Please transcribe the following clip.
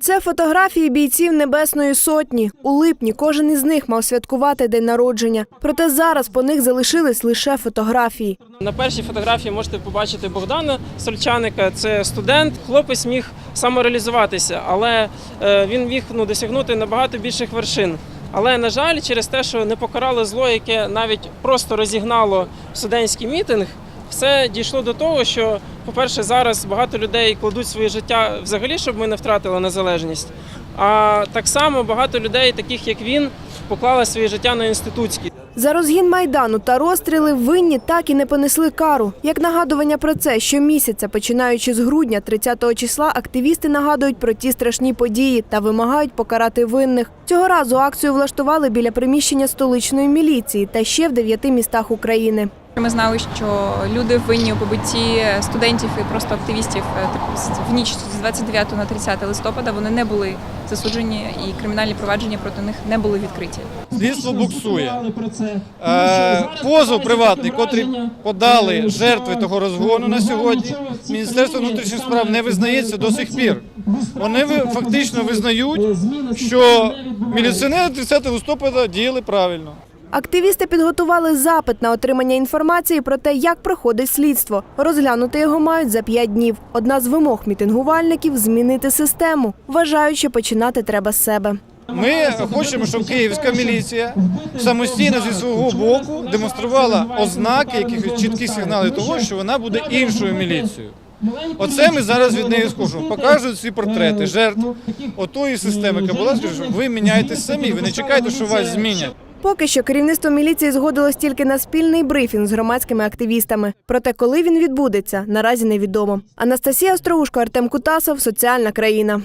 Це фотографії бійців Небесної Сотні. У липні кожен із них мав святкувати день народження. Проте зараз по них залишились лише фотографії. На першій фотографії можете побачити Богдана Сольчаника. Це студент. Хлопець міг самореалізуватися, але е, він міг ну, досягнути набагато більших вершин. Але на жаль, через те, що не покарали зло, яке навіть просто розігнало студентський мітинг, все дійшло до того, що, по-перше, зараз багато людей кладуть своє життя взагалі, щоб ми не втратили незалежність. А так само багато людей, таких як він, поклали своє життя на інститутській. За розгін майдану та розстріли винні так і не понесли кару. Як нагадування про це, щомісяця, починаючи з грудня 30 числа, активісти нагадують про ті страшні події та вимагають покарати винних. Цього разу акцію влаштували біля приміщення столичної міліції та ще в дев'яти містах України. Ми знали, що люди винні у побитті студентів і просто активістів е, в ніч з 29 на 30 листопада вони не були засуджені і кримінальні провадження проти них не були відкриті. Слідство буксує. Е, Позов приватний, котрий подали жертви того розгону на сьогодні, Міністерство внутрішніх справ не визнається до сих пір. Вони фактично визнають, що міліціонери 30 листопада діяли правильно. Активісти підготували запит на отримання інформації про те, як проходить слідство. Розглянути його мають за п'ять днів. Одна з вимог мітингувальників змінити систему. Вважають, що починати треба з себе. Ми хочемо, щоб київська міліція самостійно зі свого боку демонструвала ознаки, якихось чіткі сигнали того, що вона буде іншою міліцією. Оце ми зараз від неї скажемо. Покажуть ці портрети жертв отої системи, яка була, скажуть, ви міняєтесь самі, ви не чекайте, що вас змінять. Поки що керівництво міліції згодилось тільки на спільний брифінг з громадськими активістами. Проте, коли він відбудеться, наразі невідомо. Анастасія Остроушко, Артем Кутасов, Соціальна країна.